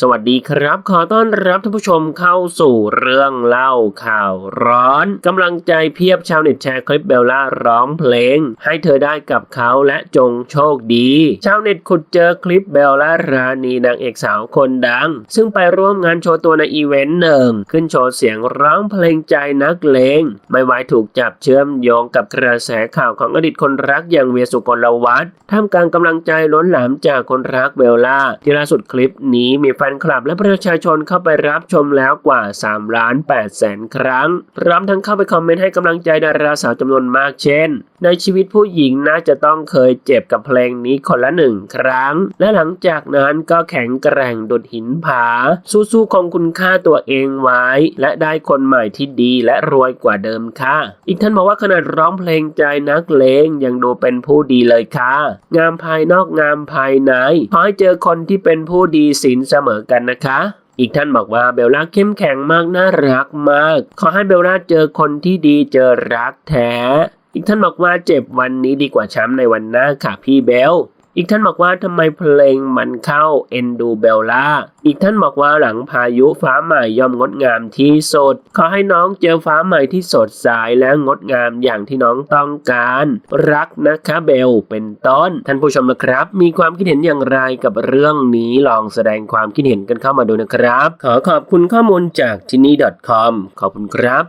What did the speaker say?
สวัสดีครับ ขอต้อนรับท่านผู้ชมเข้าสู่เรื่องเล่าข่าวร้อนกำลังใจเพียบชาวเน็ตแชร์คลิปเบลล่าร้องเพลง ให้เธอได้กับเขาและจงโชคดี ชาวเน็ตขุดเจอคลิปเบลล่ารานีนางเอกสาวคนดัง ซึ่งไปร่วมงานโชว์ตัวในอีเวนต์หนึ่ง ขึ้นโชว์เสียงร้องเพลงใจนักเลงไม่ไว้ถูกจับเชื่อมโยงกับกระแสข่าวของอดีตคนรักอย่างเวียสุกลวัฒน์ท่ามกลางกำลังใจล้นหลามจากคนรักเบลล่าที่ล่าสุดคลิปนี้มีฟนคลับและประชาชนเข้าไปรับชมแล้วกว่า 3 ล้าน8แสนครั้ง พร้อมทั้งเข้าไปคอมเมนต์ให้กำลังใจดาราสาวจำนวนมากเช่น ในชีวิตผู้หญิงน่าจะต้องเคยเจ็บกับเพลงนี้คนละหนึ่งครั้ง และหลังจากนั้นก็แข็งแกร่งดุดหินผา สู้ๆคงคุณค่าตัวเองไว้ และได้คนใหม่ที่ดีและรวยกว่าเดิมค่ะ อีกท่านบอกว่าขนาดร้องเพลงใจนักเลงยังดูเป็นผู้ดีเลยค่ะ งามภายนอกงามภายในขอให้เจอคนที่เป็นผู้ดีศีลเสมอกันนะคะอีกท่านบอกว่าเบลล่าเข้มแข็งมากน่ารักมาก ขอให้เบลล่าเจอคนที่ดีเจอรักแท้ อีกท่านบอกว่าเจ็บวันนี้ดีกว่าช้ำในวันหน้าค่ะพี่เบล อีกท่านบอกว่าทำไมเพลงมันเข้าเอ็นดูเบลล่า อีกท่านบอกว่าหลังพายุฟ้าใหม่ย่อมงดงามที่สุด ขอให้น้องเจอฟ้าใหม่ที่สดใสและงดงามอย่างที่น้องต้องการ รักนะคะเบลเป็นต้น ท่านผู้ชมนะครับ มีความคิดเห็นอย่างไรกับเรื่องนี้ลองแสดงความคิดเห็นกันเข้ามาดูนะครับ ขอขอบคุณข้อมูลจากที่นี่ .com ขอบคุณครับ